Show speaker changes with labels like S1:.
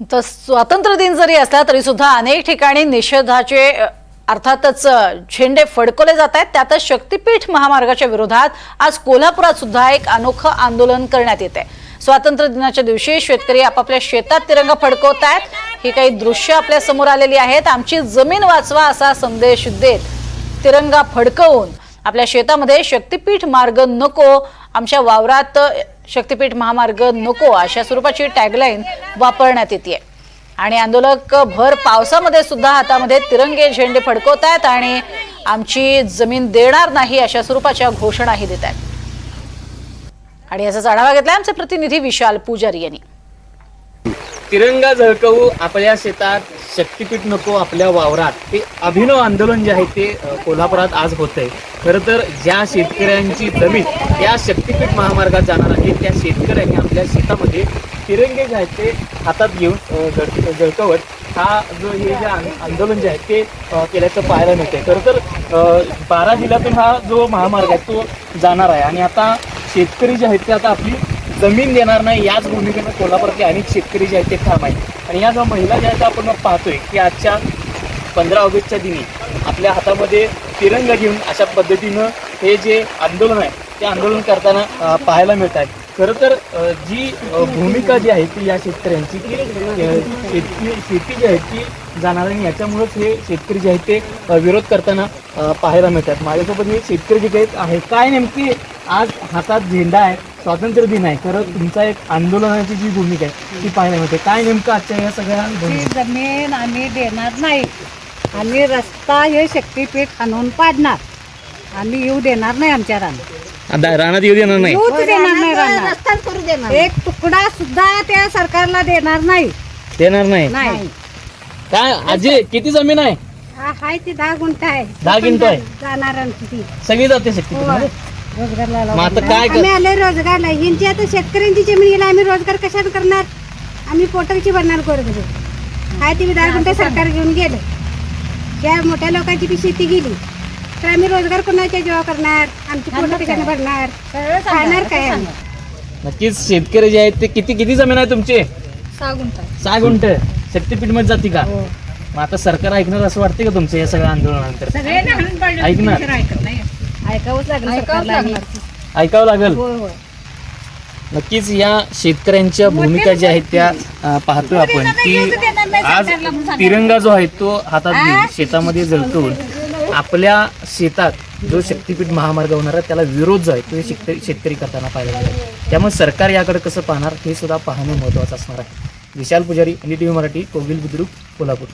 S1: तर स्वातंत्र्य दिन जरी असला तरी सुद्धा अनेक ठिकाणी निषेधाचे अर्थातच झेंडे फडकवले जात आहेत. त्यातच शक्तीपीठ महामार्गाच्या विरोधात आज कोल्हापुरात सुद्धा एक अनोखं आंदोलन करण्यात येते स्वातंत्र्य दिनाच्या दिवशी शेतकरी आपापल्या शेतात तिरंगा फडकवत आहेत. ही काही दृश्य आपल्यासमोर आलेली आहेत. आमची जमीन वाचवा असा संदेश देत तिरंगा फडकवून आपल्या शेतामध्ये शक्तीपीठ मार्ग नको आमच्या वावरात शक्तिपीठ महामार्ग नको अशा स्वरूपाची टॅगलाईन वापरण्यात येते आणि आंदोलक भर पावसामध्ये सुद्धा हातामध्ये तिरंगे झेंडे फडकवत आहेत आणि आमची जमीन देणार नाही अशा स्वरूपाच्या घोषणाही देत आहेत आणि याचाच आढावा घेतला आमचे प्रतिनिधी विशाल पुजारी यांनी.
S2: तिरंगा झळकवू आपल्या शेतात शक्तीपीठ नको आपल्या वावरात. ते अभिनव आंदोलन जे आहे ते कोल्हापुरात आज होत आहे खरं तर ज्या शेतकऱ्यांची जमीन या शक्तीपीठ महामार्गात जाणार आहे त्या शेतकऱ्यांनी आपल्या शेतामध्ये तिरंगे जे आहेत ते हातात घेऊन झळ झळकवत हा जो हे जे आंदोलन जे आहे ते केल्याचं पाहायला मिळते खरं तर बारा जिल्ह्यातून हा जो महामार्ग आहे तो जाणार आहे. आणि आता शेतकरी जे आहेत ते आता आपली जमीन देणार नाही याच भूमिकेनं कोल्हापुरातले अनेक शेतकरी जे आहेत ते ठाम आहेत. आणि या ज्या महिला ज्या आहेत आपण पाहतोय की आजच्या पंधरा ऑगस्टच्या दिनी आपल्या हातामध्ये तिरंगा घेऊन अशा पद्धतीनं हे जे आंदोलन आहे ते आंदोलन करताना पाहायला मिळत आहे. खरं तर जी भूमिका जी आहे ती या शेतकऱ्यांची की शेती शेती जी आहे ती जाणार आणि याच्यामुळेच हे शेतकरी जे आहेत ते विरोध करताना पाहायला मिळतात माझ्यासोबत हे शेतकरी जे काही आहे काय नेमकी आज हातात झेंडा आहे स्वातंत्र्य दिन आहे. खरं तुमचा एक आंदोलनाची जी भूमिका आहे ती पाहायला मिळते. काय नेमकं आजच्या या सगळ्या?
S3: जमीन आम्ही देणार नाही आम्ही रस्ता हे शक्तीपीठ आणून पाडणार. आम्ही येऊ देणार नाही आमच्या रानात.
S2: आता रानात येऊ देणार नाही.
S3: येऊच देणार नाही रानात एक तुकडा सुद्धा त्या सरकारला देणार नाही.
S2: देणार नाही.
S3: नाही.
S2: काय आजी किती जमीन आहे?
S3: हा, हाय ती दहा गुंठ आहे.
S2: दहा गुंठ आहे?
S3: जाणार आमची ती.
S2: सगळी जाते शक्ती
S3: होय. रोजगारला
S2: मग आता काय कर-
S3: आम्ही आले रोजगारला. यांची आता शेतकऱ्यांची जमीन गेला आम्ही रोजगार कशाला करणार? आम्ही पोटाची भरणार गोरगरीब. काय ती दहा गुंठ सरकार घेऊन गेलं. त्या मोठ्या लोकांची बी शेती गेली तर आम्ही रोजगार कोणाच्या जेव्हा करणार? आमची पोट कशाने भरणार? खाणार काय आम्ही?
S2: नक्कीच शेतकरी जे आहेत ते किती किती जमीन आहे तुमची?
S3: सहा गुंठ.
S2: सहा गुंठ. शक्तीपीठमध्ये जाते का? मग आता सरकार ऐकणार असं वाटते का तुमचं या सगळ्या आंदोलनानंतर? ऐकणार.
S3: ऐकावंच सरकारला.
S2: ऐकावं लागेल?
S3: होय होय.
S2: नक्कीच या शेतकऱ्यांच्या भूमिका ज्या आहेत त्या अं, पाहतोय आपण. की आज तिरंगा जो आहे तो हातात घेऊन शेतामध्ये झळकवून आपल्या शेतात जो शक्तीपीठ महामार्ग होणार आहे त्याला विरोध जो आहे तो हे शेतकरी शेतकरी करताना पाहायला मिळेल. त्यामुळे सरकार याकडे कसं पाहणार हे सुद्धा पाहणं महत्त्वाचं असणार आहे. Vishal Pujari N T V Marathi Kogil Budruk Kolhapur.